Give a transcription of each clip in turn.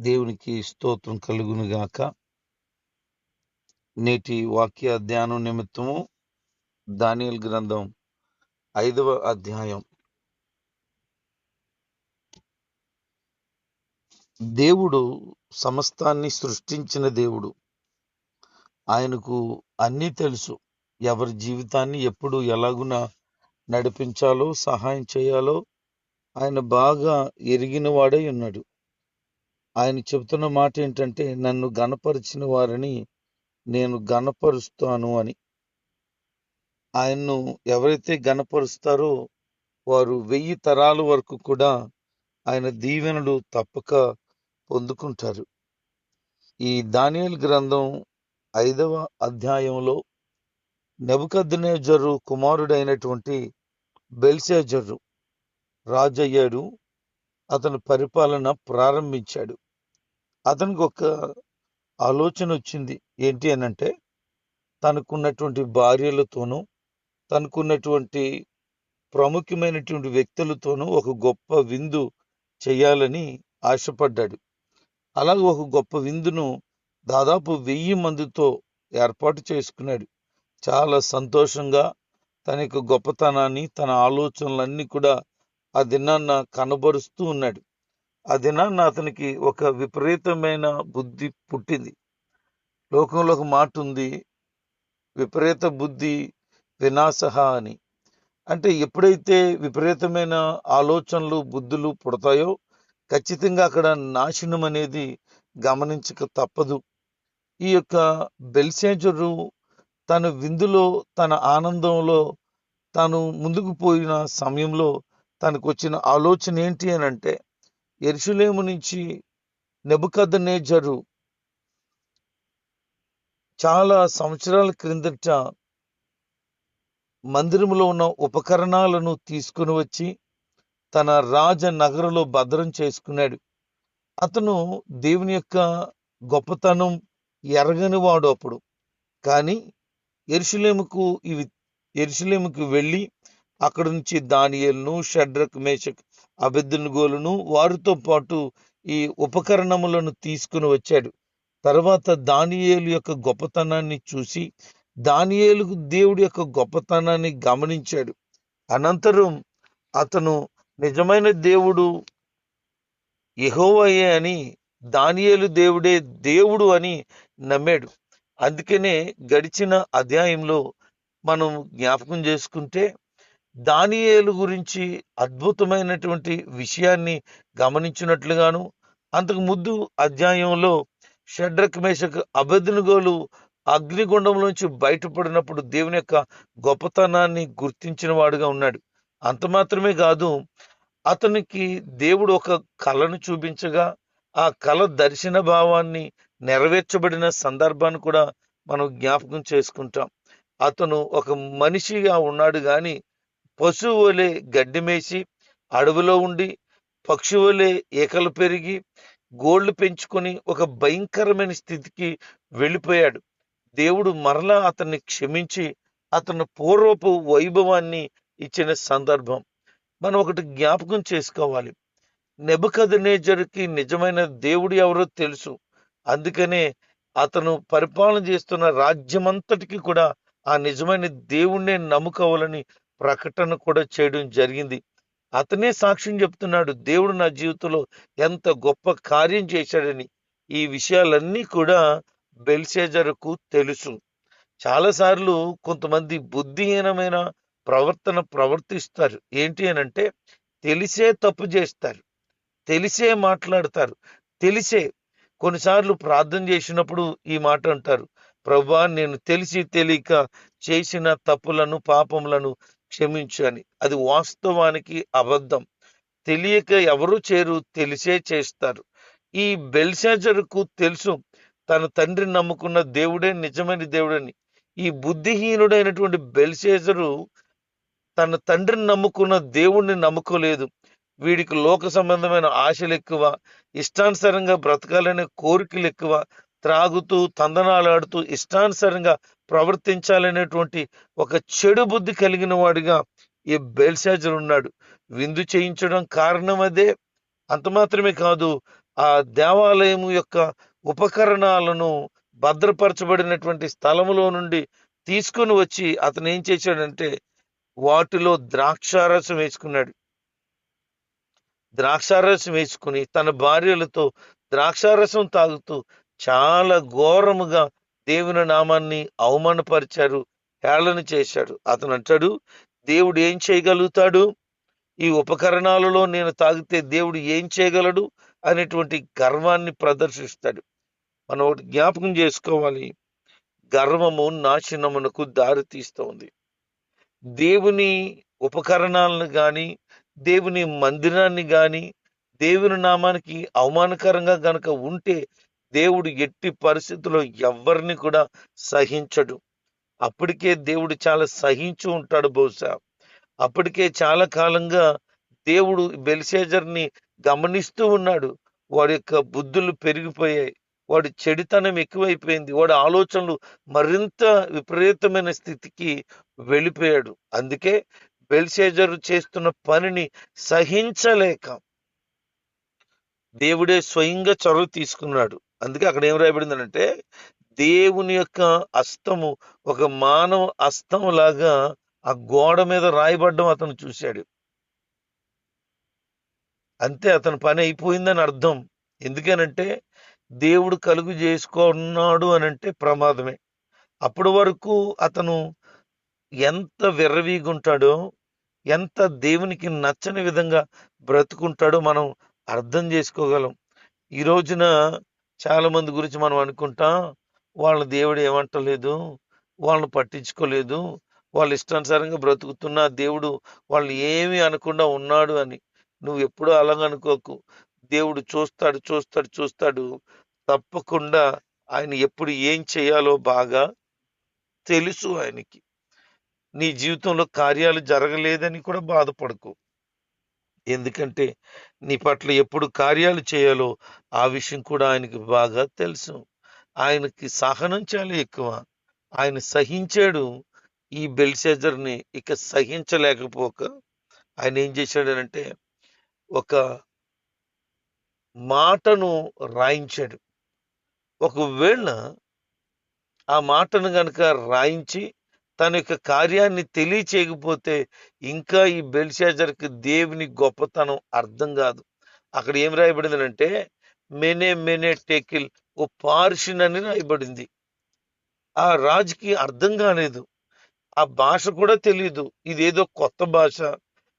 దేవునికి స్తోత్రం కలుగునుగాక నేటి వాక్య ధ్యానం నిమిత్తము దానియల్ గ్రంథం ఐదవ అధ్యాయం. దేవుడు సమస్తాన్ని సృష్టించిన దేవుడు. ఆయనకు అన్నీ తెలుసు. ఎవరి జీవితాన్ని ఎప్పుడు ఎలాగున నడిపించాలో సహాయం చేయాలో ఆయన బాగా ఎరిగిన వాడై ఉన్నాడు. ఆయన చెబుతున్న మాట ఏంటంటే నన్ను గణపరిచిన వారిని నేను గణపరుస్తాను అని. ఆయన్ను ఎవరైతే గణపరుస్తారో వారు వెయ్యి తరాల వరకు కూడా ఆయన దీవెనలు తప్పక పొందుకుంటారు. ఈ దానియల్ గ్రంథం ఐదవ అధ్యాయంలో నెబుకద్నేజరు కుమారుడైనటువంటి బెల్సేజరు రాజయ్యాడు. అతని పరిపాలన ప్రారంభించాడు. అతనికి ఒక ఆలోచన వచ్చింది. ఏంటి అని అంటే తనకున్నటువంటి భార్యలతోనూ తనకున్నటువంటి ప్రముఖమైనటువంటి వ్యక్తులతోనూ ఒక గొప్ప విందు చేయాలని ఆశపడ్డాడు. అలాగే ఒక గొప్ప విందును దాదాపు వెయ్యి మందితో ఏర్పాటు చేసుకున్నాడు. చాలా సంతోషంగా తన యొక్క గొప్పతనాన్ని తన ఆలోచనలన్నీ కూడా ఆ దినాన్న కనబరుస్తూ ఉన్నాడు. ఆ దినాన్న అతనికి ఒక విపరీతమైన బుద్ధి పుట్టింది. లోకంలో ఒక మాట ఉంది విపరీత బుద్ధి వినాశహ అని. అంటే ఎప్పుడైతే విపరీతమైన ఆలోచనలు బుద్ధులు పుడతాయో ఖచ్చితంగా అక్కడ నాశనం అనేది గమనించక తప్పదు. ఈ యొక్క బెల్సేజరు తన విందులో తన ఆనందంలో తాను ముందుకు పోయిన సమయంలో తనకు వచ్చిన ఆలోచన ఏంటి అని అంటే ఎరుషులేము నుంచి నెబుకద్దనేజరు చాలా సంవత్సరాల క్రిందట మందిరంలో ఉన్న ఉపకరణాలను తీసుకుని వచ్చి తన రాజ నగరంలో భద్రం చేసుకున్నాడు. అతను దేవుని యొక్క గొప్పతనం ఎరగని వాడు అప్పుడు. కానీ ఎరుషులేముకు ఇవి ఎరుషులేముకు వెళ్ళి అక్కడ నుంచి దానియలను షడ్రక్ మేషక్ అబెద్దునుగోలను వారితో పాటు ఈ ఉపకరణములను తీసుకుని వచ్చాడు. తర్వాత దానియేలు యొక్క గొప్పతనాన్ని చూసి దానియేలుకు దేవుడి యొక్క గొప్పతనాన్ని గమనించాడు. అనంతరం అతను నిజమైన దేవుడు ఎహోవయే అని దానియేలు దేవుడే దేవుడు అని నమ్మాడు. అందుకనే గడిచిన అధ్యాయంలో మనం జ్ఞాపకం చేసుకుంటే దానియేలు గురించి అద్భుతమైనటువంటి విషయాన్ని గమనించినట్లుగాను అంతకు ముందు అధ్యాయంలో షడ్రక్ మేషకు అభద్నుగోలు అగ్నిగుండంలోంచి బయటపడినప్పుడు దేవుని యొక్క గొప్పతనాన్ని గుర్తించిన వాడుగా ఉన్నాడు. అంత మాత్రమే కాదు అతనికి దేవుడు ఒక కళను చూపించగా ఆ కళ దర్శన భావాన్ని నెరవేర్చబడిన సందర్భాన్ని కూడా మనం జ్ఞాపకం చేసుకుంటాం. అతను ఒక మనిషిగా ఉన్నాడు కానీ పశువులే గడ్డిమేసి గడ్డి మేసి అడవిలో ఉండి పక్షి వలె ఏకలు పెరిగి గోళ్ళు పెంచుకొని ఒక భయంకరమైన స్థితికి వెళ్ళిపోయాడు. దేవుడు మరలా అతన్ని క్షమించి అతను పూర్వపు వైభవాన్ని ఇచ్చిన సందర్భం మనం ఒకటి జ్ఞాపకం చేసుకోవాలి. నెబకదనేజర్కి నిజమైన దేవుడు ఎవరో తెలుసు. అందుకనే అతను పరిపాలన చేస్తున్న రాజ్యమంతటికి కూడా ఆ నిజమైన దేవుణ్ణే నమ్ముకోవాలని ప్రకటన కూడా చేయడం జరిగింది. అతనే సాక్ష్యం చెప్తున్నాడు దేవుడు నా జీవితంలో ఎంత గొప్ప కార్యం చేశాడని. ఈ విషయాలన్నీ కూడా బెల్సేజర్కు తెలుసు. చాలాసార్లు కొంతమంది బుద్ధిహీనమైన ప్రవర్తన ప్రవర్తిస్తారు. ఏంటి అని అంటే తెలిసే తప్పు చేస్తారు తెలిసే మాట్లాడతారు తెలిసే. కొన్నిసార్లు ప్రార్థన చేసినప్పుడు ఈ మాట అంటారు ప్రభా నేను తెలిసి తెలియక చేసిన తప్పులను పాపములను క్షమించు అని అది వాస్తవానికి అబద్ధం. తెలియక ఎవరు చేరు తెలిసే చేస్తారు. ఈ బెల్షాజరుకు తెలుసు తన తండ్రి నమ్ముకున్న దేవుడే నిజమైన దేవుడని. ఈ బుద్ధిహీనుడైనటువంటి బెల్షేజరు తన తండ్రిని నమ్ముకున్న దేవుణ్ణి నమ్ముకోలేదు. వీడికి లోక సంబంధమైన ఆశలు ఎక్కువ ఇష్టానుసారంగా బ్రతకాలనే కోరికలు ఎక్కువ త్రాగుతూ తందనాలాడుతూ ఇష్టానుసారంగా ప్రవర్తించాలనేటువంటి ఒక చెడు బుద్ధి కలిగిన వాడిగా ఈ బెల్సాజర్ ఉన్నాడు. విందు చేయించడం కారణం అదే. అంత మాత్రమే కాదు ఆ దేవాలయం యొక్క ఉపకరణాలను భద్రపరచబడినటువంటి స్థలములో నుండి తీసుకొని వచ్చి అతను ఏం చేశాడంటే వాటిలో ద్రాక్షారసం వేసుకున్నాడు. ద్రాక్షారసం వేసుకుని తన భార్యలతో ద్రాక్షారసం తాగుతూ చాలా ఘోరముగా దేవుని నామాన్ని అవమానపరిచారు హేళన చేశాడు. అతను అంటాడు దేవుడు ఏం చేయగలుగుతాడు? ఈ ఉపకరణాలలో నేను తాగితే దేవుడు ఏం చేయగలడు? అనేటువంటి గర్వాన్ని ప్రదర్శిస్తాడు. మనం ఒకటి జ్ఞాపకం చేసుకోవాలి. గర్వము నాశనమునకు దారి తీస్తోంది. దేవుని ఉపకరణాలను కానీ దేవుని మందిరాన్ని కానీ దేవుని నామానికి అవమానకరంగా గనక ఉంటే దేవుడు ఎట్టి పరిస్థితుల్లో ఎవరిని కూడా సహించడు. అప్పటికే దేవుడు చాలా సహించి ఉంటాడు బహుశా. అప్పటికే చాలా కాలంగా దేవుడు బెల్సేజర్ని గమనిస్తూ ఉన్నాడు. వాడి యొక్క బుద్ధులు పెరిగిపోయాయి. వాడి చెడితనం ఎక్కువైపోయింది. వాడి ఆలోచనలు మరింత విపరీతమైన స్థితికి వెళ్ళిపోయాడు. అందుకే బెల్సేజర్ చేస్తున్న పనిని సహించలేక దేవుడే స్వయంగా చొరవ తీసుకున్నాడు. అందుకే అక్కడ ఏం రాయబడిందంటే దేవుని యొక్క అస్తము ఒక మానవ అస్తం లాగా ఆ గోడ మీద రాయబడ్డం అతను చూశాడు. అంతే అతని పని అయిపోయిందని అర్థం. ఎందుకనంటే దేవుడు కలుగు చేసుకున్నాడు అని అంటే ప్రమాదమే. అప్పటి వరకు అతను ఎంత విర్రవీగుంటాడో ఎంత దేవునికి నచ్చని విధంగా బ్రతుకుంటాడో మనం అర్థం చేసుకోగలం. ఈ రోజున చాలా మంది గురించి మనం అనుకుంటాం. వాళ్ళ దేవుడు ఏమంటలేదు. వాళ్ళని పట్టించుకోలేదు. వాళ్ళు ఇష్టానుసారంగా బ్రతుకుతున్న దేవుడు వాళ్ళు ఏమీ అనకుండా ఉన్నాడు అని. నువ్వు ఎప్పుడూ అలాగ అనుకోకు. దేవుడు చూస్తాడు చూస్తాడు చూస్తాడు. తప్పకుండా ఆయన ఎప్పుడు ఏం చేయాలో బాగా తెలుసు ఆయనకి. నీ జీవితంలో కార్యాలు జరగలేదని కూడా బాధపడకు. ఎందుకంటే నీ పట్ల ఎప్పుడు కార్యాలు చేయాలో ఆ విషయం కూడా ఆయనకి బాగా తెలుసు. ఆయనకి సహనం చాలా ఎక్కువ. ఆయన సహించాడు. ఈ బెల్షెజర్ని ఇక సహించలేకపోక ఆయన ఏం చేశాడనంటే ఒక మాటను రాయించాడు. ఒకవేళ ఆ మాటను గనక రాయించి తన యొక్క కార్యాన్ని తెలియచేయకపోతే ఇంకా ఈ బెల్షాజర్కి దేవుని గొప్పతనం అర్థం కాదు. అక్కడ ఏం రాయబడిందంటే మెనే మెనే టేకిల్ ఓ పార్షిన్ అని రాయబడింది. ఆ రాజుకి అర్థం కాలేదు. ఆ భాష కూడా తెలియదు ఇదేదో కొత్త భాష.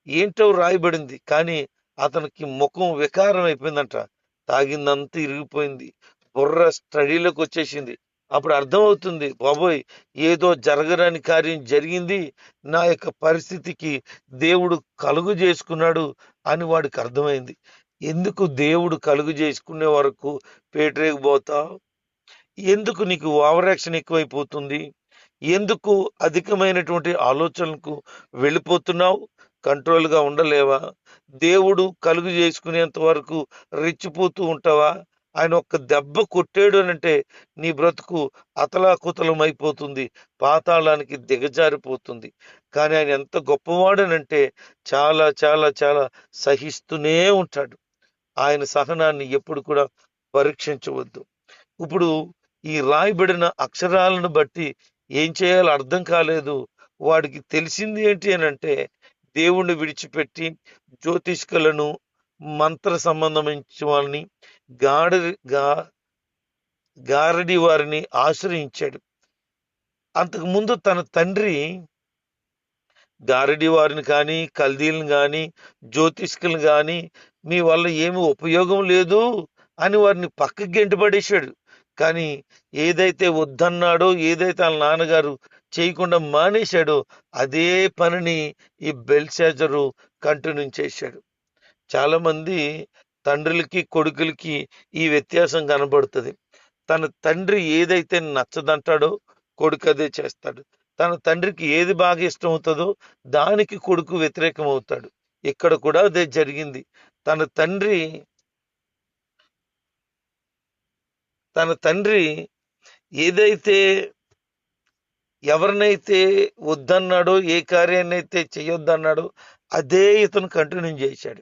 ఏంటో రాయబడింది. కానీ అతనికి ముఖం వికారం అయిపోయిందంట. తాగిందంతా ఇరిగిపోయింది. బుర్ర స్టడీలోకి వచ్చేసింది. అప్పుడు అర్థమవుతుంది బాబోయ్! ఏదో జరగరాని కార్యం జరిగింది నా యొక్క పరిస్థితికి దేవుడు కలుగు చేసుకున్నాడు అని వాడికి అర్థమైంది. ఎందుకు దేవుడు కలుగు చేసుకునే వరకు పేటరేకి పోతావు ఎందుకు నీకు ఓవరాక్షన్ ఎక్కువైపోతుంది? ఎందుకు అధికమైనటువంటి ఆలోచనలకు వెళ్ళిపోతున్నావు? కంట్రోల్గా ఉండలేవా? దేవుడు కలుగు చేసుకునేంత వరకు రెచ్చిపోతూ ఉంటావా? ఆయన ఒక్క దెబ్బ కొట్టాడు అంటే నీ బ్రతుకు అతలాకుతలం అయిపోతుంది పాతాళానికి దిగజారిపోతుంది. కానీ ఆయన ఎంత గొప్పవాడనంటే చాలా చాలా చాలా సహిస్తూనే ఉంటాడు. ఆయన సహనాన్ని ఎప్పుడు కూడా పరీక్షించవద్దు. ఇప్పుడు ఈ రాయబడిన అక్షరాలను బట్టి ఏం చేయాలో అర్థం కాలేదు. వాడికి తెలిసింది ఏంటి అని అంటే దేవుణ్ణి విడిచిపెట్టి జ్యోతిష్కులను మంత్ర సంబంధించిన వాళ్ళని గాడి గా గారడి వారిని ఆశ్రయించాడు. అంతకు ముందు తన తండ్రి గారడి వారిని కానీ కల్దీలను కానీ జ్యోతిష్కులను కానీ మీ వల్ల ఏమి ఉపయోగం లేదు అని వారిని పక్కకి గెంటపడేశాడు కానీ ఏదైతే వద్దన్నాడో ఏదైతే వాళ్ళ నాన్నగారు చేయకుండా మానేశాడో అదే పనిని ఈ బెల్షాజరు కంటిన్యూ చేశాడు. చాలామంది తండ్రులకి కొడుకులకి ఈ వ్యత్యాసం కనబడుతుంది. తన తండ్రి ఏదైతే నచ్చదంటాడో కొడుకు అదే చేస్తాడు. తన తండ్రికి ఏది బాగా ఇష్టం అవుతుందో దానికి కొడుకు వ్యతిరేకం అవుతాడు ఇక్కడ కూడా అదే జరిగింది. తన తండ్రి తన తండ్రి ఏదైతే ఎవరినైతే వద్దన్నాడో ఏ కార్యాన్ని అయితే చేయొద్దన్నాడో అదే ఇతను కంటిన్యూ చేశాడు.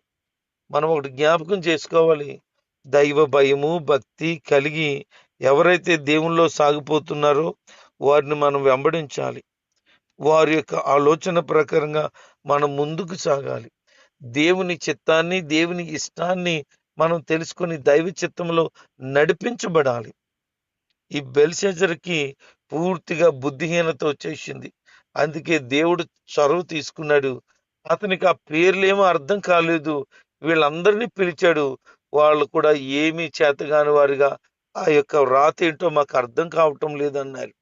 మనం ఒకటి జ్ఞాపకం చేసుకోవాలి. దైవ భయము భక్తి కలిగి ఎవరైతే దేవుల్లో సాగిపోతున్నారో వారిని మనం వెంబడించాలి. వారి యొక్క ఆలోచన ప్రకారంగా మనం ముందుకు సాగాలి. దేవుని చిత్తాన్ని దేవుని ఇష్టాన్ని మనం తెలుసుకొని దైవ చిత్తంలో నడిపించబడాలి. ఈ బెల్షెజర్కి పూర్తిగా బుద్ధిహీనత వచ్చేసింది. అందుకే దేవుడు చొరవ తీసుకున్నాడు. అతనికి ఆ పేర్లేమో అర్థం కాలేదు. వీళ్ళందరినీ పిలిచాడు. వాళ్ళు కూడా ఏమీ చేతగాని వారిగా ఆ యొక్క రాత ఏంటో మాకు అర్థం కావటం లేదన్నారు.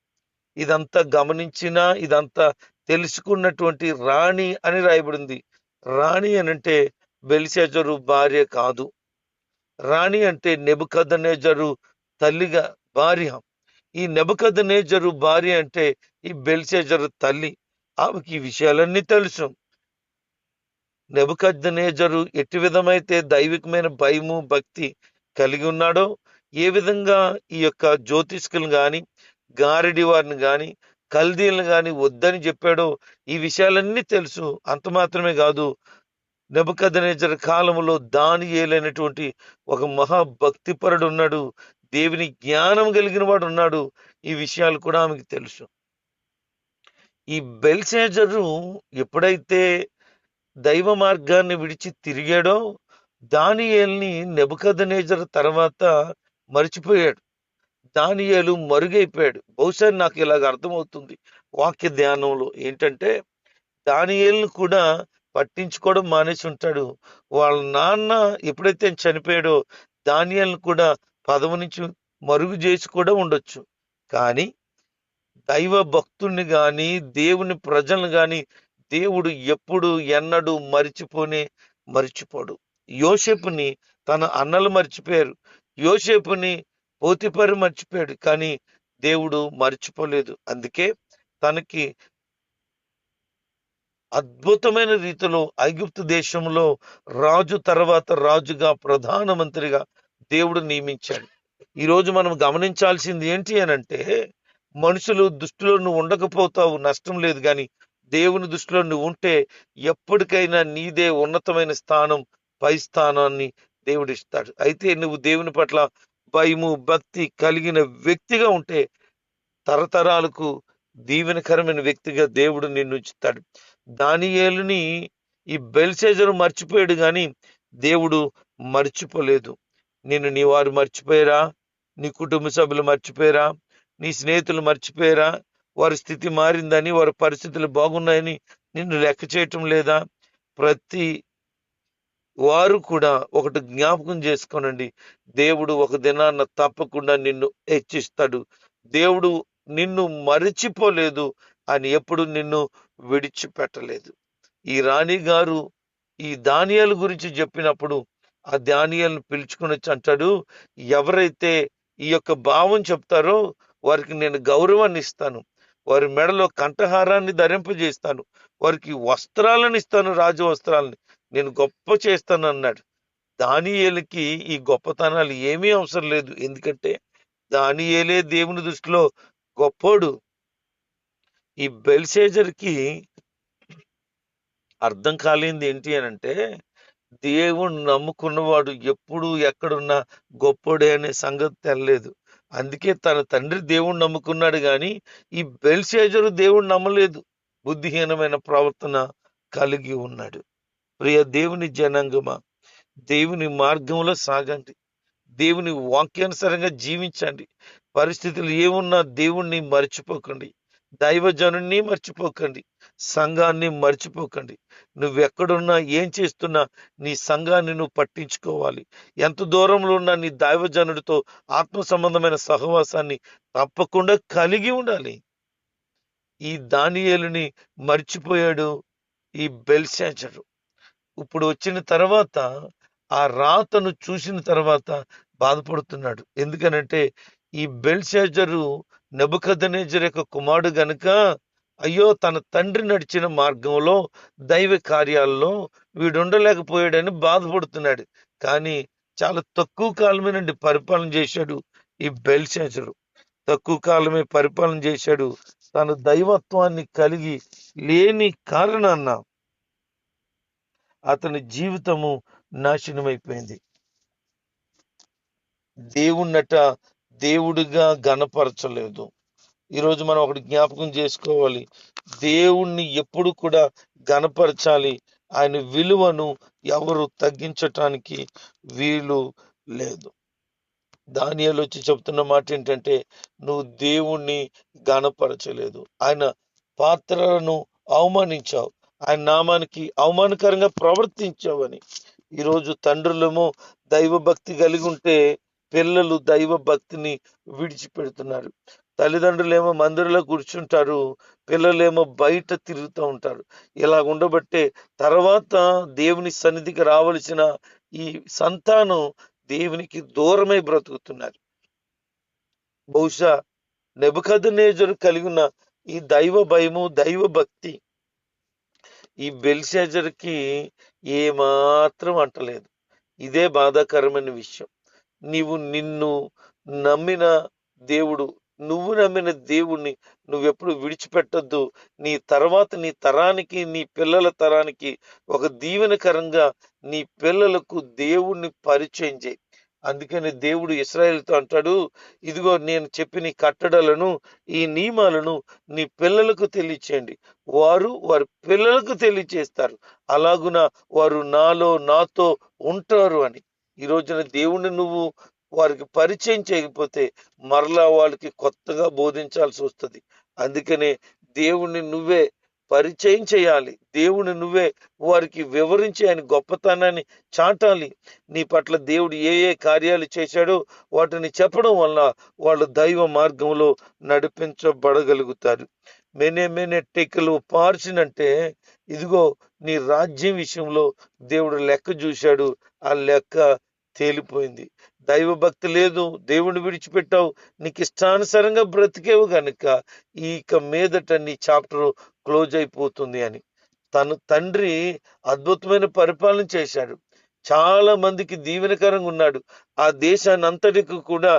ఇదంతా గమనించినా ఇదంతా తెలుసుకున్నటువంటి రాణి అని రాయబడింది. రాణి అనంటే బెలిసేజరు భార్య కాదు. రాణి అంటే నెబుకదనేజరు తల్లిగా భార్య. ఈ నెబుకదనేజరు భార్య అంటే ఈ బెల్సేజరు తల్లి. ఆమెకి ఈ విషయాలన్నీ తెలుసు. నెబుకద్నేజరు ఎట్టి విధమైతే దైవికమైన భయము భక్తి కలిగి ఉన్నాడో ఏ విధంగా ఈ యొక్క జ్యోతిష్కులు కానీ గారడి వారిని కానీ కల్దీలను కానీ వద్దని చెప్పాడో ఈ విషయాలన్నీ తెలుసు. అంత మాత్రమే కాదు నెబదనేజర్ కాలంలో దాని ఏలైనటువంటి ఒక మహాభక్తిపరుడు ఉన్నాడు. దేవుని జ్ఞానం కలిగిన వాడు ఉన్నాడు. ఈ విషయాలు కూడా ఆమెకు తెలుసు. ఈ బెల్సేజరు ఎప్పుడైతే దైవ మార్గాన్ని విడిచి తిరిగాడో దానియేల్ని నెబుకదనేజర్ తర్వాత మర్చిపోయాడు. దానియేలు మరుగైపోయాడు. బహుశా నాకు ఇలాగ అర్థమవుతుంది వాక్య ధ్యానంలో ఏంటంటే దానియేల్ని కూడా పట్టించుకోవడం మానేసి ఉంటాడు. వాళ్ళ నాన్న ఎప్పుడైతే చనిపోయాడో దానియాలను కూడా పదవి నుంచి మరుగు చేసి కూడా ఉండొచ్చు. కానీ దైవ భక్తుల్ని కానీ దేవుని ప్రజలను కానీ దేవుడు ఎప్పుడు ఎన్నడూ మరిచిపోనే మరిచిపోడు. యోసేపుని తన అన్నలు మర్చిపోయారు. యోసేపుని పోతిపరి మర్చిపోయాడు. కానీ దేవుడు మర్చిపోలేదు. అందుకే తనకి అద్భుతమైన రీతిలో ఐగుప్తు దేశంలో రాజు తర్వాత రాజుగా ప్రధానమంత్రిగా దేవుడు నియమించాడు. ఈరోజు మనం గమనించాల్సింది ఏంటి అని అంటే మనుషులు దృష్టిలో నువ్వు ఉండకపోతావు నష్టం లేదు. కానీ దేవుని దృష్టిలో నువ్వు ఉంటే ఎప్పటికైనా నీదే ఉన్నతమైన స్థానం పై స్థానాన్ని దేవుడు ఇస్తాడు అయితే నువ్వు దేవుని పట్ల భయము భక్తి కలిగిన వ్యక్తిగా ఉంటే తరతరాలకు దీవెనకరమైన వ్యక్తిగా దేవుడు నిన్ను ఉంచుతాడు. దానియేలుని ఈ బెల్సేజరు మర్చిపోయాడు కానీ దేవుడు మర్చిపోలేదు. నిన్ను నీ వారు మర్చిపోయారా? నీ కుటుంబ సభ్యులు మర్చిపోయారా? నీ స్నేహితులు మర్చిపోయారా? వారి స్థితి మారిందని వారి పరిస్థితులు బాగున్నాయని నిన్ను లెక్క చేయటం లేదా? ప్రతి వారు కూడా ఒకటి జ్ఞాపకం చేసుకోనండి. దేవుడు ఒక దినాన్న తప్పకుండా నిన్ను హెచ్చిస్తాడు. దేవుడు నిన్ను మరిచిపోలేదు. అని ఎప్పుడు నిన్ను విడిచిపెట్టలేదు. ఈ రాణి గారు ఈ దానియాల గురించి చెప్పినప్పుడు ఆ ధాన్యాలను పిలుచుకుని వచ్చి అంటాడు ఎవరైతే ఈ యొక్క భావం చెప్తారో వారికి నేను గౌరవాన్ని ఇస్తాను. వారి మెడలో కంఠహారాన్ని ధరింపజేస్తాను. వారికి వస్త్రాలను ఇస్తాను రాజు వస్త్రాలని. నేను గొప్ప చేస్తాను అన్నాడు దానియేలకి ఈ గొప్పతనాలు ఏమీ అవసరం లేదు. ఎందుకంటే దానియేలే దేవుని దృష్టిలో గొప్పోడు. ఈ బెల్సేజర్కి అర్థం కాలేంది ఏంటి అని అంటే దేవుణ్ణి నమ్ముకున్నవాడు ఎప్పుడు ఎక్కడున్నా గొప్పోడే అనే సంగతి తెలలేదు. అందుకే తన తండ్రి దేవుణ్ణి నమ్ముకున్నాడు కానీ ఈ బెల్సేజరు దేవుణ్ణి నమ్మలేదు. బుద్ధిహీనమైన ప్రవర్తన కలిగి ఉన్నాడు. ప్రియ దేవుని జనాంగమా దేవుని మార్గంలో సాగండి. దేవుని వాక్యానుసారంగా జీవించండి. పరిస్థితులు ఏమున్నా దేవుణ్ణి మర్చిపోకండి. దైవజనుణ్ణి మర్చిపోకండి. సంఘాన్ని మర్చిపోకండి. నువ్వెక్కడున్నా ఏం చేస్తున్నా నీ సంఘాన్ని నువ్వు పట్టించుకోవాలి. ఎంత దూరంలో ఉన్న నీ దైవజనుడితో ఆత్మ సంబంధమైన సహవాసాన్ని తప్పకుండా కలిగి ఉండాలి. ఈ దానియేలుని మర్చిపోయాడు ఈ బెల్శాచరు ఇప్పుడు వచ్చిన తర్వాత ఆ రాతను చూసిన తర్వాత బాధపడుతున్నాడు. ఎందుకనంటే ఈ బెల్షాజరు నెబుకదనేజర్ యొక్క కుమారుడు గనుక అయ్యో తన తండ్రి నడిచిన మార్గంలో దైవ కార్యాల్లో వీడు ఉండలేకపోయాడని బాధపడుతున్నాడు. కానీ చాలా తక్కువ కాలమే నుండి పరిపాలన చేశాడు ఈ బెల్షాజరు. తక్కువ కాలమే పరిపాలన చేశాడు. తన దైవత్వాన్ని కలిగి లేని కారణాన్న అతని జీవితము నాశనమైపోయింది. దేవుణ్ణట దేవుడిగా గనపరచలేదు ఈరోజు మనం ఒకటి జ్ఞాపకం చేసుకోవాలి. దేవుణ్ణి ఎప్పుడు కూడా గనపరచాలి ఆయన విలువను ఎవరు తగ్గించటానికి వీలు లేదు. దానియాలు వచ్చి చెప్తున్న మాట ఏంటంటే నువ్వు దేవుణ్ణి గనపరచలేదు ఆయన పాత్రలను అవమానించావు. ఆయన నామానికి అవమానకరంగా ప్రవర్తించావని. ఈరోజు తండ్రులము దైవ భక్తి కలిగి ఉంటే పిల్లలు దైవ భక్తిని విడిచిపెడుతున్నారు. తల్లిదండ్రులేమో మందిరంలో కూర్చుంటారు పిల్లలేమో బయట తిరుగుతూ ఉంటారు. ఇలా ఉండబట్టే తర్వాత దేవుని సన్నిధికి రావలసిన ఈ సంతానం దేవునికి దూరమై బ్రతుకుతున్నారు బహుశా నెబదనేజరు కలిగి ఉన్న ఈ దైవ భయము దైవ భక్తి ఈ బెల్సేజర్కి ఏమాత్రం అంటలేదు. ఇదే బాధాకరమైన విషయం. నీవు నిన్ను నమ్మిన దేవుడు నువ్వు నమ్మిన దేవుణ్ణి నువ్వెప్పుడు విడిచిపెట్టద్దు. నీ తర్వాత నీ తరానికి నీ పిల్లల తరానికి ఒక దీవెనకరంగా నీ పిల్లలకు దేవుణ్ణి పరిచయం చేయి. అందుకని దేవుడు ఇస్రాయేల్తో అంటాడు ఇదిగో నేను చెప్పిన కట్టడలను ఈ నియమాలను నీ పిల్లలకు తెలియచేయండి. వారు వారి పిల్లలకు తెలియచేస్తారు. అలాగున వారు నాలో నాతో ఉంటారు అని. ఈ రోజున దేవుణ్ణి నువ్వు వారికి పరిచయం చేయకపోతే మరలా వాళ్ళకి కొత్తగా బోధించాల్సి వస్తుంది. అందుకనే దేవుణ్ణి నువ్వే పరిచయం చేయాలి. దేవుని నువ్వే వారికి వివరించి ఆయన గొప్పతనాన్ని చాటాలి. నీ పట్ల దేవుడు ఏ ఏ కార్యాలు చేశాడో వాటిని చెప్పడం వల్ల వాళ్ళు దైవ మార్గంలో నడిపించబడగలుగుతారు. మెనే మెనే టెక్కలు పార్చినంటే ఇదిగో నీ రాజ్యం విషయంలో దేవుడు లెక్క చూశాడు. ఆ లెక్క తేలిపోయింది. దైవ భక్తి లేదు దేవుని విడిచిపెట్టావు నీకు ఇష్టానుసారంగా బ్రతికేవు కనుక ఇక మీదట నీ చాప్టర్ క్లోజ్ అయిపోతుంది అని. తను తండ్రి అద్భుతమైన పరిపాలన చేశాడు. చాలా మందికి దీవెనకరంగా ఉన్నాడు. ఆ దేశాన్ని అంతటికి కూడా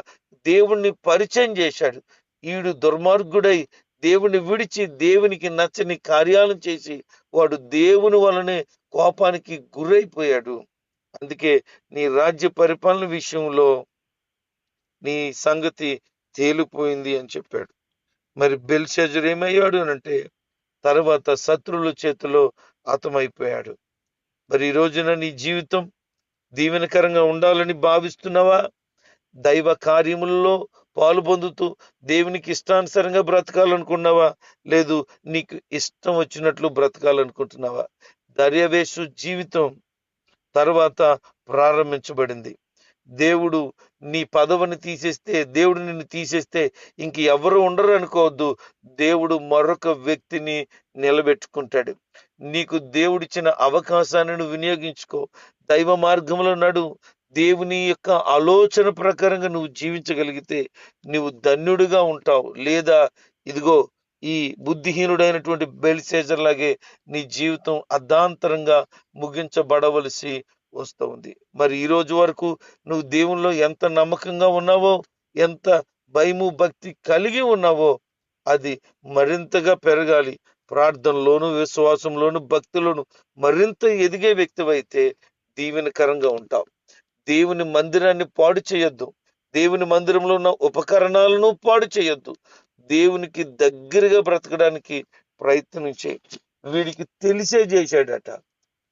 దేవుణ్ణి పరిచయం చేశాడు. ఈడు దుర్మార్గుడై దేవుని విడిచి దేవునికి నచ్చని కార్యాలను చేసి వాడు దేవుని వలనే కోపానికి గురైపోయాడు. అందుకే నీ రాజ్య పరిపాలన విషయంలో నీ సంగతి తేలిపోయింది అని చెప్పాడు. మరి బెల్షజర్ ఏమయ్యాడు అని అంటే తర్వాత శత్రువుల చేతిలో హతమైపోయాడు. మరి ఈ రోజున నీ జీవితం దీవెనకరంగా ఉండాలని భావిస్తున్నావా? దైవ కార్యముల్లో పాలు పొందుతూ దేవునికి ఇష్టానుసారంగా బ్రతకాలనుకున్నావా? లేదు నీకు ఇష్టం వచ్చినట్లు బ్రతకాలనుకుంటున్నావా? దర్యవేశు జీవితం తర్వాత ప్రారంభించబడింది. దేవుడు నీ పదవిని తీసేస్తే దేవుడు నిన్ను తీసేస్తే ఇంక ఎవరు ఉండరు అనుకోవద్దు. దేవుడు మరొక వ్యక్తిని నిలబెట్టుకుంటాడు. నీకు దేవుడిచ్చిన అవకాశాన్ని నువ్వు వినియోగించుకో. దైవ మార్గంలో నడు. దేవుని యొక్క ఆలోచన ప్రకారంగా నువ్వు జీవించగలిగితే నువ్వు ధన్యుడిగా ఉంటావు. లేదా ఇదిగో ఈ బుద్ధిహీనుడైనటువంటి బెల్సేజర్ లాగే నీ జీవితం అర్ధాంతరంగా ముగించబడవలసి వస్తూ ఉంది మరి ఈ రోజు వరకు నువ్వు దేవుల్లో ఎంత నమ్మకంగా ఉన్నావో ఎంత భయము భక్తి కలిగి ఉన్నావో అది మరింతగా పెరగాలి. ప్రార్థనలోను విశ్వాసంలోను భక్తిలోను మరింత ఎదిగే వ్యక్తివైతే దీవెనకరంగా ఉంటావు. దేవుని మందిరాన్ని పాడు చేయొద్దు. దేవుని మందిరంలో ఉన్న ఉపకరణాలను పాడు చేయొద్దు. దేవునికి దగ్గరగా బ్రతకడానికి ప్రయత్నం చేయి వీడికి తెలిసే చేశాడట.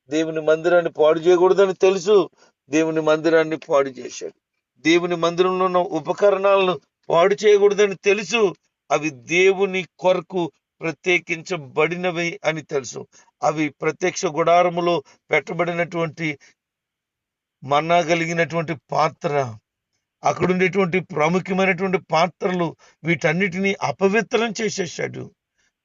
దేవుని మందిరాన్ని పాడు చేయకూడదని తెలుసు. దేవుని మందిరాన్ని పాడు చేశాడు. దేవుని మందిరంలో ఉన్న ఉపకరణాలను పాడు చేయకూడదని తెలుసు. అవి దేవుని కొరకు ప్రత్యేకించబడినవి అని తెలుసు. అవి ప్రత్యక్ష గుడారములో పెట్టబడినటువంటి మన్నా కలిగినటువంటి పాత్ర. అక్కడ ఉండేటువంటి ప్రాముఖ్యమైనటువంటి పాత్రలు వీటన్నిటిని అపవిత్రం చేసేసాడు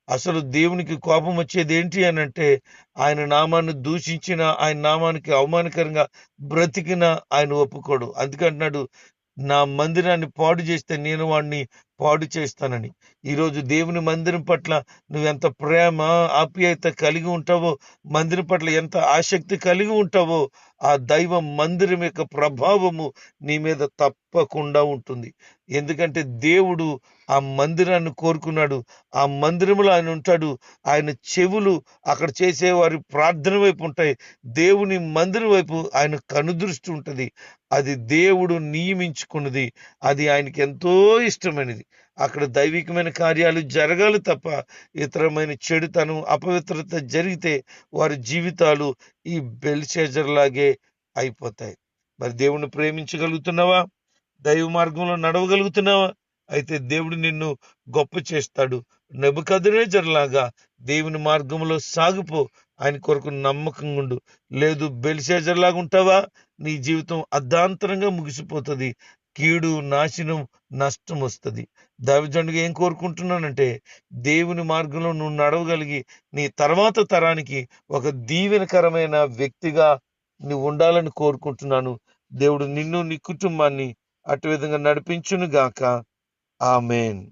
అసలు దేవునికి కోపం వచ్చేది ఏంటి అని అంటే ఆయన నామాన్ని దూషించిన ఆయన నామానికి అవమానకరంగా బ్రతికిన ఆయన ఒప్పుకోడు. అందుకంటున్నాడు నా మందిరాన్ని పాడు చేస్తే నేను వాడిని పాడు చేస్తానని. ఈరోజు దేవుని మందిరం పట్ల నువ్వెంత ప్రేమ ఆప్యాయత కలిగి ఉంటావో మందిరం పట్ల ఎంత ఆసక్తి కలిగి ఉంటావో ఆ దైవ మందిరం యొక్క ప్రభావము నీ మీద తప్పకుండా ఉంటుంది. ఎందుకంటే దేవుడు ఆ మందిరాన్ని కోరుకున్నాడు. ఆ మందిరంలో ఆయన ఉంటాడు. ఆయన చెవులు అక్కడ చేసేవారి ప్రార్థన వైపు ఉంటాయి. దేవుని మందిరం వైపు ఆయన కనుదృష్టి ఉంటుంది. అది దేవుడు నియమించుకున్నది. అది ఆయనకి ఎంతో ఇష్టమైనది. అక్కడ దైవికమైన కార్యాలు జరగాలి తప్ప ఇతరమైన చెడుతనం అపవిత్రత జరిగితే వారి జీవితాలు ఈ బెల్షేజర్ లాగే అయిపోతాయి. మరి దేవుణ్ణి ప్రేమించగలుగుతున్నావా? దైవ మార్గంలో నడవగలుగుతున్నావా? అయితే దేవుడు నిన్ను గొప్ప చేస్తాడు. నెబుకదనేజర్ లాగా దేవుని మార్గంలో సాగిపో. ఆయన కొరకు నమ్మకంగా ఉండు. లేదు బెల్షేజర్ లాగా ఉంటావా? నీ జీవితం అర్ధాంతరంగా ముగిసిపోతుంది. కీడు నాశనం నష్టం వస్తుంది. దైవజనుడిగా ఏం కోరుకుంటున్నానంటే దేవుని మార్గంలో నువ్వు నడవగలిగి నీ తర్వాత తరానికి ఒక దీవెనకరమైన వ్యక్తిగా నువ్వు ఉండాలని కోరుకుంటున్నాను. దేవుడు నిన్ను నీ కుటుంబాన్ని అటు విధంగా నడిపించును గాక ఆమెన్.